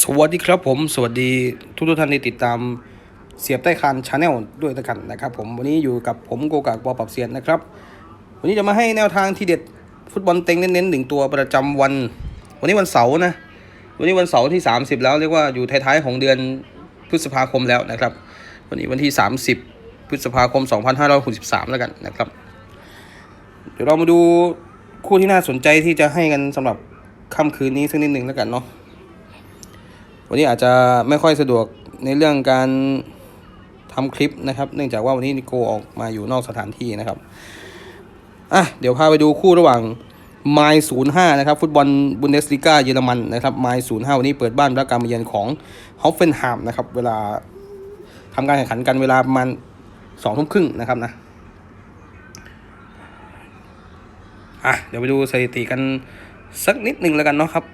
สวัสดีครับผมสวัสดีทุกทุกท่านที่ติดตามเสียบใต้คานชาแนลด้วยกันนะครับผมวันนี้อยู่กับผมโกกากปอปรับเสียนนะครับ วันนี้จะมาให้แนวทางที่เด็ดฟุตบอลเต็งเน้นๆหนึ่งตัวประจำวัน วันนี้วันเสาร์นะวันนี้วันเสาร์ที่ 30 แล้วเรียกว่าอยู่ท้ายๆของเดือนพฤษภาคมแล้วนะครับ วันนี้วันที่ 30 พฤษภาคม 2563 แล้วกันนะครับ เดี๋ยวเรามาดูคู่ที่น่าสนใจที่จะให้กันสำหรับค่ำคืนนี้สักนิดหนึ่งแล้วกันเนาะ วันนี้อาจจะไม่ค่อยสะดวกในเรื่องการทำคลิปนะครับ เนื่องจากว่าวันนี้นิโกออกมาอยู่นอกสถานที่นะครับอะเดี๋ยวพาไปดูคู่ระหว่างไมล์ศูนย์ห้านะครับ ฟุตบอลบุนเดสลิก้าเยอรมันนะครับไมล์ศูนย์ห้าวันนี้เปิดบ้านรับการมาเยือนของฮอฟเฟนฮามนะครับ เวลาทำการแข่งขันกันเวลาประมาณสองทุ่มครึ่งนะครับนะอะเดี๋ยวไปดูสถิติกันสักนิดหนึ่งแล้วกันเนาะครับ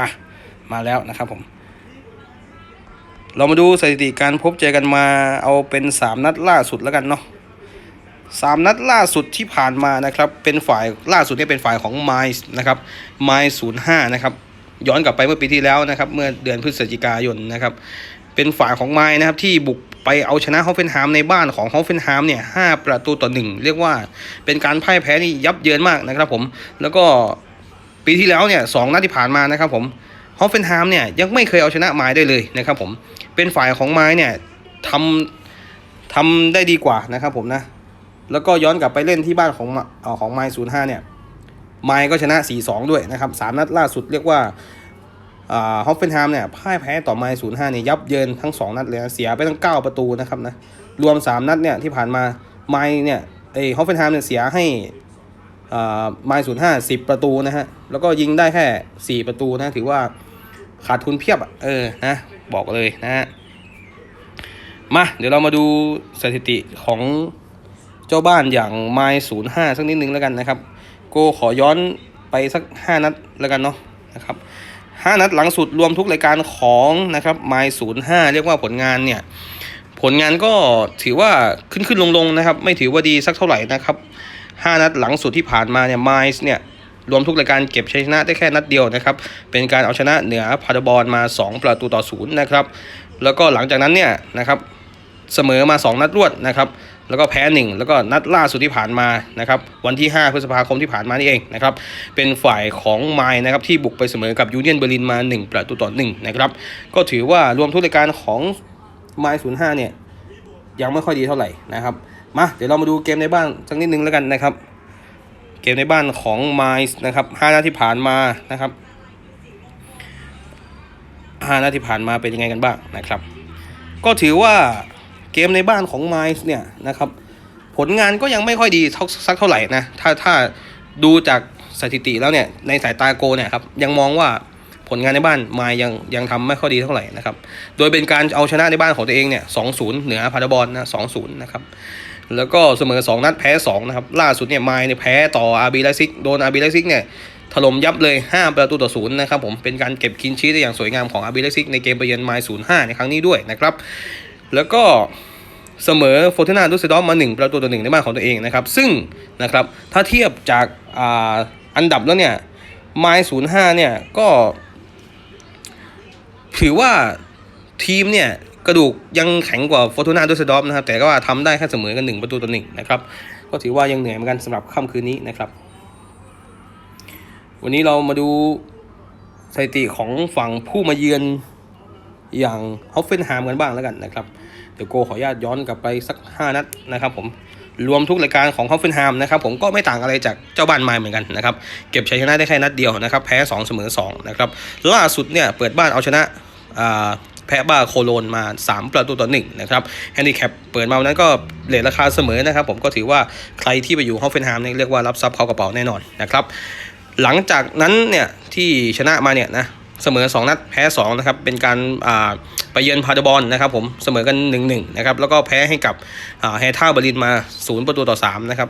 มา มาแล้วนะครับผม เรามาดูสถิติการพบเจอกันมาเอาเป็น 3 นัดล่าสุดแล้วกันเนาะสามนัดล่าสุดที่ผ่านมานะครับ เป็นฝ่ายล่าสุดเนี่ยเป็นฝ่ายของไมซ์นะครับไมซ์ศูนย์ห้านะครับ ย้อนกลับไปเมื่อปีที่แล้วนะครับ เมื่อเดือนพฤศจิกายนนะครับ เป็นฝ่ายของไมซ์นะครับที่บุกไปเอาชนะฮอฟเฟนไฮม์ในบ้านของฮอฟเฟนไฮม์เนี่ยห้าประตูต่อหนึ่งเรียกว่าเป็นการพ่ายแพ้ที่ยับเยินมากนะครับผม แล้วก็ ปีที่แล้วเนี่ยสองนัดที่ผ่านมานะครับผมฮอฟเฟนไฮม์เนี่ยยังไม่เคยเอาชนะไมซ์ได้เลยนะครับผมเป็นฝ่ายของไมซ์เนี่ยทำทำได้ดีกว่านะครับผมนะแล้วก็ย้อนกลับไปเล่นที่บ้านของอของไมล์ศูนย์ห้าเนี่ยไมล์ก็ชนะ 4-2 ด้วยนะครับสามนัดล่าสุดเรียกว่าฮอฟเฟนไฮม์เนี่ยพ่ายแพ้ต่อไมล์ศูนย์ห้าเนี่ยยับเยินทั้ง 2 นัดเลยเสียไปทั้ง 9 ประตูนะครับนะรวม 3 นัดเนี่ยที่ผ่านมาไมล์เนี่ยไอฮอฟเฟนไฮม์เนี่ยเสียให้ ไมล์ศูนย์ห้าสิบประตูนะฮะ แล้วก็ยิงได้แค่4ประตูนะ ถือว่าขาดทุนเพียบเออ นะ บอกเลยนะฮะ มา เดี๋ยวเรามาดูสถิติของเจ้าบ้านอย่างไมล์ศูนย์ห้าสักนิดนึงแล้วกันนะครับ โกขอย้อนไปสักห้านัดแล้วกันเนาะ นะครับห้านัดหลังสุดรวมทุกรายการของนะครับไมล์ศูนย์ห้าเรียกว่าผลงานเนี่ย ผลงานก็ถือว่าขึ้นขึ้นลงลงนะครับ ไม่ถือว่าดีสักเท่าไหร่นะครับ ห้านัดหลังสุดที่ผ่านมาเนี่ยไมล์เนี่ยรวมทุกรายการเก็บชัยชนะได้แค่นัดเดียวนะครับ เป็นการเอาชนะเหนือพาดบอลมา 2 ประตูต่อศูนย์นะครับ แล้วก็หลังจากนั้นเนี่ยนะครับเสมอมา 2 นัดรวดนะครับ แล้วก็แพ้ 1 แล้วก็นัดล่าสุดที่ผ่านมานะครับวันที่ 5 พฤษภาคมที่ผ่านมานี่เองนะครับ เป็นฝ่ายของไมล์นะครับที่บุกไปเสมอกับยูเนียนเบอร์ลินมา 1 ประตูต่อ1นะครับก็ถือว่ารวมทุกรายการของไมล์05เนี่ยยังไม่ค่อยดีเท่าไหร่นะครับ มาเดี๋ยวเรามาดูเกมในบ้านสักนิดนึงแล้วกันนะครับ เกมในบ้านของไมซ์นะครับห้านัดที่ผ่านมานะครับห้านัดที่ผ่านมาเป็นยังไงกันบ้างนะครับ ก็ถือว่าเกมในบ้านของไมซ์เนี่ยนะครับผลงานก็ยังไม่ค่อยดีเท่าสักเท่าไหร่นะถ้าถ้าดูจากสถิติแล้วเนี่ยในสายตาโกเนี่ยครับยังมองว่าผลงานในบ้านไมซ์ยังยังทำไม่ค่อยดีเท่าไหร่นะครับ โดยเป็นการเอาชนะในบ้านของตัวเองเนี่ยสองศูนย์เหนือพาดบอลนะสองศูนย์นะครับ แล้วก็เสมอ 2 นัดแพ้ 2 นะครับ ล่าสุดเนี่ยไมล์เนี่ยแพ้ต่ออาร์บีไลซิกโดนอาร์บีไลซิกเนี่ยถล่มยับเลย 5 ประตูต่อศูนย์นะครับผมเป็นการเก็บคินชีสได้อย่างสวยงามของอาร์บีไลซิกในเกมไปเยือนไมล์ศูนย์ห้าในครั้งนี้ด้วยนะครับ แล้วก็เสมอโฟร์เทนาดูสเซดอฟมา 1 ประตูต่อหนึ่งในบ้านของตัวเองนะครับ ซึ่งนะครับถ้าเทียบจากอาอันดับแล้วเนี่ยไมล์ศูนย์ห้าเนี่ยก็ ถือว่าทีมเนี่ย กระดูกยังแข็งกว่าฟอร์ตูนาดูสดอฟนะครับ แต่ก็ว่าทำได้แค่เสมอกันหนึ่งประตูต่อหนึ่งนะครับ ก็ถือว่ายังเหนื่อยเหมือนกันสำหรับค่ำคืนนี้นะครับ วันนี้เรามาดูสถิติของฝั่งผู้มาเยือนอย่างฮอฟเฟนไฮม์กันบ้างแล้วกันนะครับ เดี๋ยวโกขออนุญาตย้อนกลับไปสัก 5 นัดนะครับผมรวมทุกรายการของฮอฟเฟนไฮม์นะครับผมก็ไม่ต่างอะไรจากเจ้าบ้านไมล์เหมือนกันนะครับ เก็บชัยชนะได้แค่นัดเดียวนะครับ แพ้ 2 เสมอ 2 นะครับ ล่าสุดเนี่ยเปิดบ้านเอาชนะ แพ้บ้าโคโลนมา 3 ประตูต่อ1นะครับแฮนดิแคปเปิดมาวันนั้นก็เลทราคาเสมอนะครับ ผมก็ถือว่าใครที่ไปอยู่ฮอฟเฟนไฮม์เนี่ยเรียกว่ารับซับเข้ากระเป๋าแน่นอนนะครับหลังจากนั้นเนี่ยที่ชนะมาเนี่ยนะ เสมอ 2 นัดแพ้ 2 นะครับ เป็นการไปเยือนพาดบอลนะครับผมเสมอกัน 1-1 นะครับ แล้วก็แพ้ให้กับแฮท่าเบอร์ลินมา 0 ประตูต่อ 3 นะครับ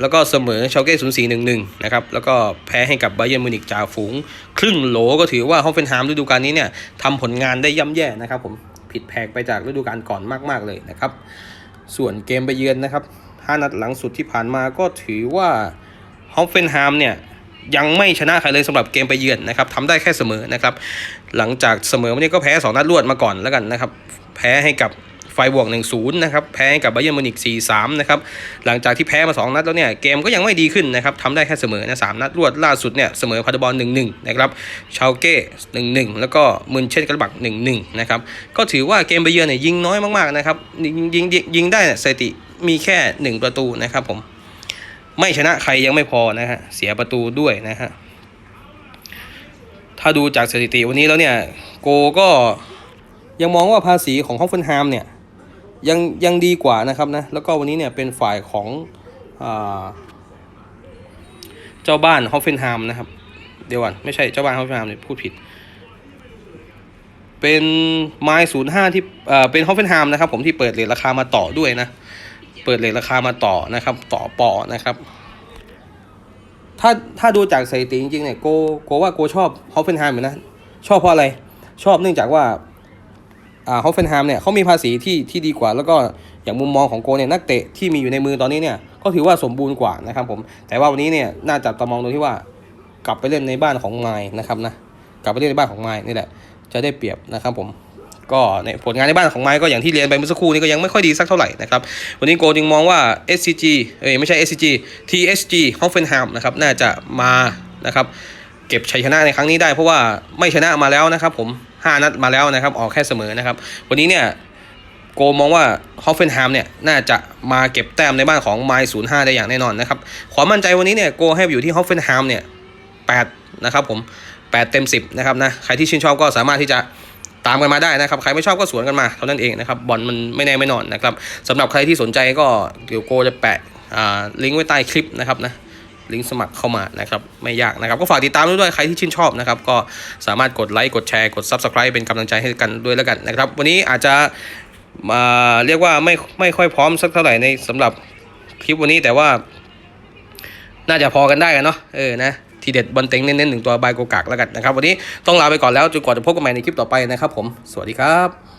แล้วก็เสมอชาเก้ศูนย์สี่หนึ่งหนึ่งนะครับ แล้วก็แพ้ให้กับไบเยนมิวนิกจ่าฝูง ครึ่งโหลก็ถือว่าฮอฟเฟนไฮม์ฤดูกาลนี้เนี่ยทำผลงานได้ย่ำแย่นะครับผมผิดแผกไปจากฤดูกาลก่อนมาก ๆ เลยนะครับ ส่วนเกมไปเยือนนะครับ5นัดหลังสุดที่ผ่านมาก็ถือว่าฮอฟเฟนไฮม์เนี่ย ยังไม่ชนะใครเลยสำหรับเกมไปเยือนนะครับทำได้แค่เสมอนะครับ หลังจากเสมอวันนี้ก็แพ้ 2 นัดรวดมาก่อนแล้วกันนะครับ แพ้ให้กับไฟบวก 1-0 นะครับ แพ้ให้กับไบเยอร์มิวนิก4-3 นะครับ หลังจากที่แพ้มา 2 นัดแล้วเนี่ย เกมก็ยังไม่ดีขึ้นนะครับทำได้แค่เสมอนะสามนัดรวดล่าสุดเนี่ย เสมอพาดบอล1-1 นะครับ ชาวเก้ 1-1 แล้วก็มุนเช่นกระบัก 1-1 นะครับ ก็ถือว่าเกมไปเยือนเนี่ยยิงน้อยมากๆนะครับ ยิงยิงยิงได้เนี่ยสถิติมีแค่ 1 ประตูนะครับผม ไม่ชนะใครยังไม่พอนะฮะเสียประตูด้วยนะฮะถ้าดูจากสถิติวันนี้แล้วเนี่ยโกก็ยังมองว่าภาษีของฮอฟเฟนไฮมเนี่ยยังยังดีกว่านะครับนะแล้วก็วันนี้เนี่ยเป็นฝ่ายของอเจ้าบ้านฮอฟเฟนไฮมนะครับเดี๋ยวก่อนไม่ใช่เจ้าบ้านฮอฟเฟนไฮมเนี่ยพูดผิด เป็นไม้ศูนย์ห้าที่เป็นฮอฟเฟนไฮมนะครับผมที่เปิดเลทราคามาต่อด้วยนะ เปิดเหลทราคามาต่อนะครับ ต่อปอนะครับ ถ้าถ้าดูจากสถิติจริงๆเนี่ยโกโกว่าโกชอบฮอฟเฟนไฮม์อยู่นะ ชอบเพราะอะไร ชอบเนื่องจากว่าอ่าฮอฟเฟนไฮม์เนี่ยเขามีภาษีที่ที่ดีกว่า แล้วก็อย่างมุมมองของโกเนี่ยนักเตะที่มีอยู่ในมือตอนนี้เนี่ยก็ถือว่าสมบูรณ์กว่านะครับผมแต่ว่าวันนี้เนี่ยน่าจับตามองตรงที่ว่ากลับไปเล่นในบ้านของไมล์นะครับนะกลับไปเล่นในบ้านของไมล์นี่แหละจะได้เปรียบนะครับผม ก็ในผลงานในบ้านของไมค์ก็อย่างที่เรียนไปเมื่อสักครู่นี้ก็ยังไม่ค่อยดีสักเท่าไหร่นะครับวันนี้โกจึงมองว่า SCG เอ้ยไม่ใช่ SCG TSG Hoffenheim นะครับน่าจะมานะครับเก็บชัยชนะในครั้งนี้ได้เพราะว่าไม่ชนะมาแล้วนะครับผม 5 นัดมาแล้วนะครับออกแค่เสมอนะครับวันนี้เนี่ยโกมองว่า Hoffenheim เนี่ยน่าจะมาเก็บแต้มในบ้านของไมล์05ได้อย่างแน่นอนนะครับความมั่นใจวันนี้เนี่ยโกให้อยู่ที่ Hoffenheim เนี่ย8นะครับผม8เต็ม10นะครับนะใครที่ชื่นชอบก็สามารถที่จะ ตามกันมาได้นะครับ ใครไม่ชอบก็สวนกันมาเท่านั้นเองนะครับ บอลมันไม่แน่ไม่นอนนะครับสำหรับใครที่สนใจก็เดี๋ยวโกจะแปะอ่าลิงก์ไว้ใต้คลิปนะครับนะลิงก์สมัครเข้ามานะครับไม่ยากนะครับก็ฝากติดตามด้วยใครที่ชื่นชอบนะครับก็สามารถกดไลค์กดแชร์กด Subscribe เป็นกำลังใจให้กันด้วยแล้วกันนะครับ วันนี้อาจจะมาเรียกว่าไม่ไม่ค่อยพร้อมสักเท่าไหร่ในสำหรับคลิปวันนี้แต่ว่า น่าจะพอกันได้กันเนาะเออนะ ทีเด็ดบอลเต็งเน้นๆหนึ่งตัวบายโกกักแล้วกันนะครับ วันนี้ต้องลาไปก่อนแล้วจนกว่าจะพบกันใหม่ในคลิปต่อไปนะครับผมสวัสดีครับ